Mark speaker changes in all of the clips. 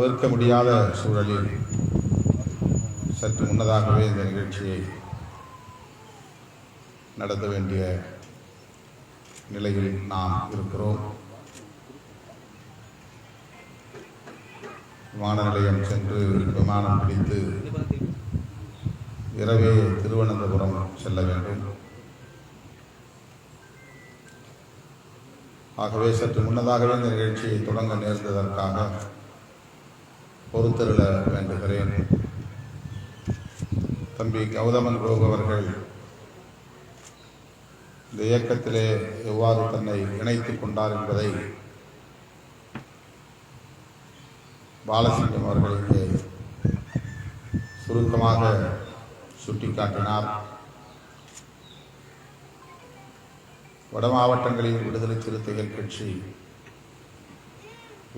Speaker 1: தவிர்க்க முடியாத சூழலில் சற்று முன்னதாகவே இந்த நிகழ்ச்சியை நடத்த வேண்டிய நிலையில் நாம் இருக்கிறோம். விமான நிலையம் சென்று விமானம் பிடித்து இரவே திருவனந்தபுரம் செல்ல வேண்டும். ஆகவே சற்று முன்னதாகவே இந்த நிகழ்ச்சியை தொடங்க நேர்ந்ததற்காக பொறுத்தருள வேண்டுகிறேன். தம்பி கௌதமன் ரோக் அவர்கள் இந்த இயக்கத்திலே எவ்வாறு தன்னை இணைத்துக் கொண்டார் என்பதை பாலசிங்கம் அவர்கள் இங்கே சுருக்கமாக சுட்டிக்காட்டினார். வட மாவட்டங்களில் விடுதலை சிறுத்தைகள் கட்சி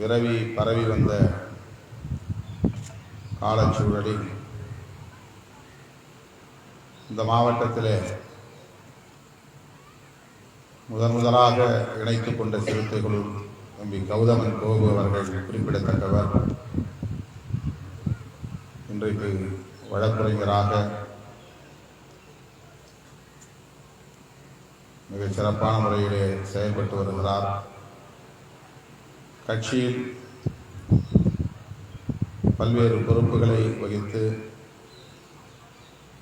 Speaker 1: விரவி பரவி வந்த காலச்சூழலில் இந்த மாவட்டத்திலே முதன் முதலாக இணைத்து கொண்ட சிறுத்தைகளுள் தம்பி கௌதமன் கோபு அவர்கள் குறிப்பிடத்தக்கவர். இன்றைக்கு வழக்குரைஞராக மிகச் சிறப்பான முறையிலே செயல்பட்டு வருகிறார். கட்சியில் பல்வேறு பொறுப்புகளை வகித்து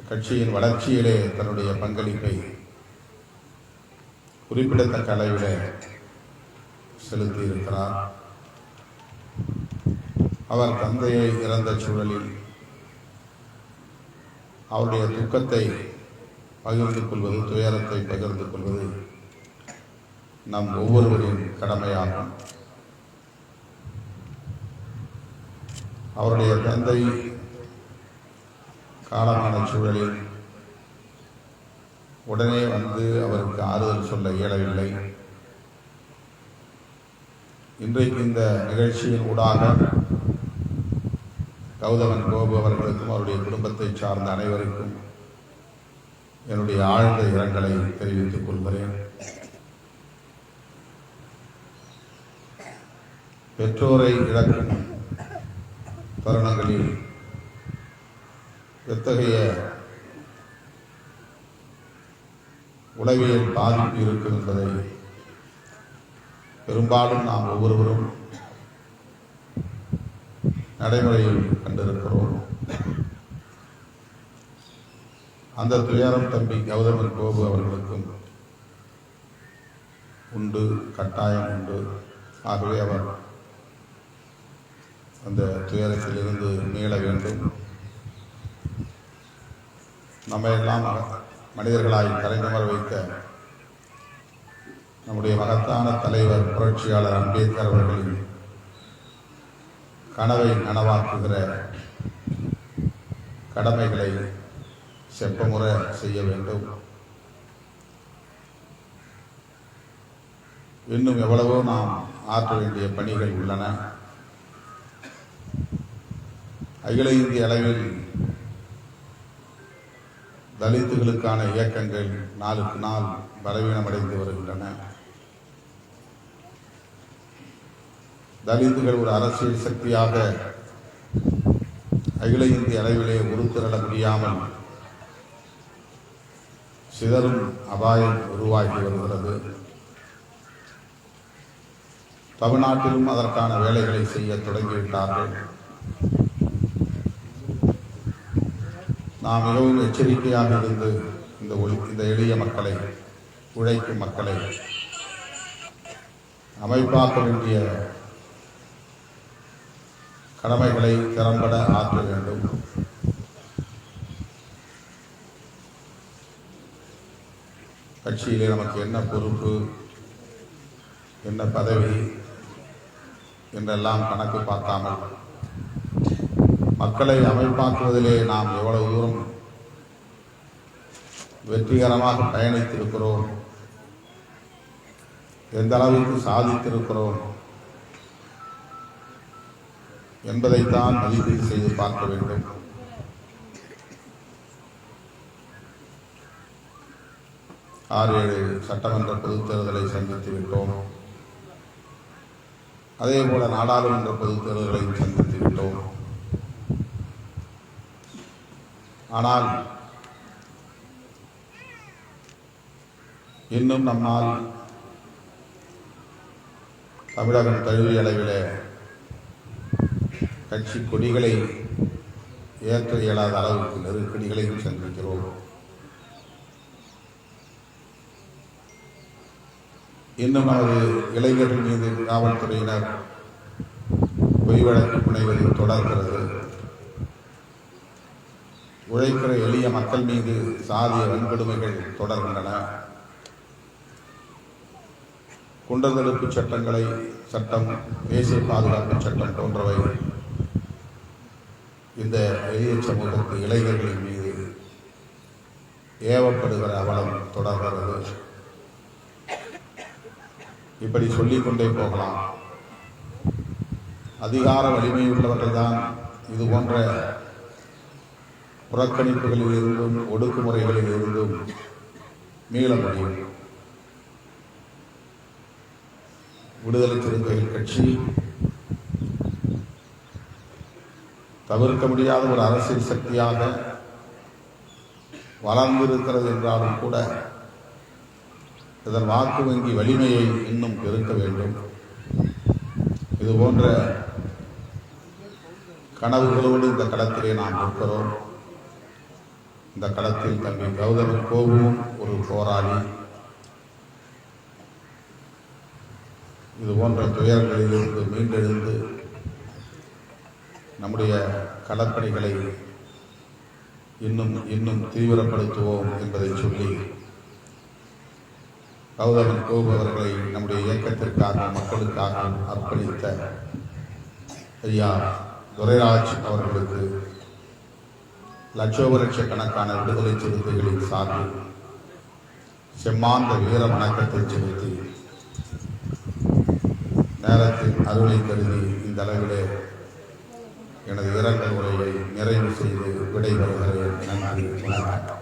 Speaker 1: கட்சியின் வளர்ச்சியிலே தன்னுடைய பங்களிப்பை குறிப்பிடத்தக்க அளவில் செலுத்தி இருக்கிறார். அவர் தந்தையை இறந்த சூழலில் அவருடைய துக்கத்தை பகிர்ந்து கொள்வது துயரத்தை பகிர்ந்து கொள்வது நம் ஒவ்வொருவரின் கடமையாகும். அவருடைய தந்தை காலமான சூழலில் உடனே வந்து அவருக்கு ஆறுதல் சொல்ல இயலவில்லை. இன்றைக்கு இந்த நிகழ்ச்சியின் ஊடாக கௌதமன் கோபு அவர்களுக்கும் அவருடைய குடும்பத்தை சார்ந்த அனைவருக்கும் என்னுடைய ஆழ்ந்த இரங்கலை தெரிவித்துக் கொள்கிறேன். பெற்றோரை இழக்கும் தருணங்களில் எத்தகைய உளவியல் பாதிப்பு இருக்கும் என்பதை பெரும்பாலும் நாம் ஒவ்வொருவரும் நடைமுறையில் கண்டிருக்கிறோம். அந்த துயரம் தம்பி கௌதமன் கோபு அவர்களுக்கும் உண்டு கட்டாயம் உண்டு. ஆகவே அவர் அந்த துயரத்திலிருந்து மீள வேண்டும். நம்ம எல்லாம் மனிதர்களாய் கலைஞமர வைத்த நம்முடைய மகத்தான தலைவர் புரட்சியாளர் அம்பேத்கர் அவர்களின் கனவை நனவாக்குகிற கடமைகளை செப்பமுறை செய்ய வேண்டும். இன்னும் எவ்வளவோ நாம் ஆற்ற வேண்டிய பணிகள் உள்ளன. அகில இந்திய அளவில் தலித்துகளுக்கான இயக்கங்கள் நாளுக்கு நாள் பலவீனமடைந்து வருகின்றன. தலித்துகள் ஒரு அரசியல் சக்தியாக அகில இந்திய அளவிலே உருத்திரள முடியாமல் சிதறும் அபாயம் உருவாகி வருகிறது. தமிழ்நாட்டிலும் அதற்கான வேலைகளை செய்ய தொடங்கிவிட்டார்கள். நாம் மிகவும் எச்சரிக்கையாக இருந்து இந்த ஒளி- இந்த எளிய மக்களை உழைக்கும் மக்களை அமைப்பாக்க வேண்டிய கடமைகளை திறம்பட ஆற்ற வேண்டும். கட்சியிலே நமக்கு என்ன பொறுப்பு என்ன பதவி என்றெல்லாம் கணக்கு பார்க்காமல் மக்களை அமைப்பாக்குவதிலே நாம் எவ்வளவு தூரம் வெற்றிகரமாக பயணித்திருக்கிறோம் எந்த அளவுக்கு சாதித்திருக்கிறோம் என்பதைத்தான் மதிப்பீடு செய்து பார்க்க வேண்டும். ஆறு ஏழு சட்டமன்ற பொதுத் தேர்தலை சந்தித்து விட்டோம். அதே போல நாடாளுமன்ற பொதுத் தேர்தலை சந்தித்து விட்டோம் விட்டோம் ஆனால் இன்னும் நம்மால் தமிழகம் தழுவிய அளவில் கட்சி கொடிகளை ஏற்ற இயலாத அளவுக்கு நெருக்கடிகளையும் சந்திக்கிறோம். இன்னும் நமது இளைஞர்கள் மீது காவல்துறையினர் பொய் வழக்கு புனைவது தொடர்கிறது. உழைக்கிற எளிய மக்கள் மீது சாதிய வன்கொடுமைகள் தொடர்கின்றன. குண்டந்தடுப்பு சட்டங்களை சட்டம் தேசிய பாதுகாப்பு சட்டம் போன்றவை இந்த எளிய சமூகத்து இளைஞர்களின் மீது ஏவப்படுகிற அவலம் தொடர்கிறது. இப்படி சொல்லிக்கொண்டே போகலாம். அதிகார வலிமை தான் இது போன்ற புறக்கணிப்புகளில் இருந்தும் ஒடுக்குமுறைகளில் இருந்தும் மீள முடியும். விடுதலை சிறுத்தைகள் கட்சி தவிர்க்க முடியாத ஒரு அரசியல் சக்தியாக வளர்ந்திருக்கிறது என்றாலும் கூட இதன் வாக்கு வங்கி வலிமையை இன்னும் பெருக்க வேண்டும். இது போன்ற கனவுகளோடு இந்த களத்திலே நாம் இருக்கிறோம் இந்த களத்தில் தம்பி கௌதமன் கோபுவும் ஒரு போராளி. இது போன்ற துயரங்களிலிருந்து மீண்டெழுந்து நம்முடைய களப்பணிகளை இன்னும் இன்னும் தீவிரப்படுத்துவோம் என்பதை சொல்லி கௌதமன் கோபு அவர்களை நம்முடைய இயக்கத்திற்காக மக்களுக்காக அர்ப்பணித்த ஐயா துரைராஜ் அவர்களுக்கு லட்சோப லட்சக்கணக்கான விடுதலை சிறுத்தைகளின் சார்பில் செம்மாந்த வீர வணக்கத்தை செலுத்தி நேரத்தில் அருளை கருதி இந்த அளவிலே எனது இரங்கல் உரையை நிறைவு செய்து விடைபெறுகிறேன். நன்றி வணக்கம்.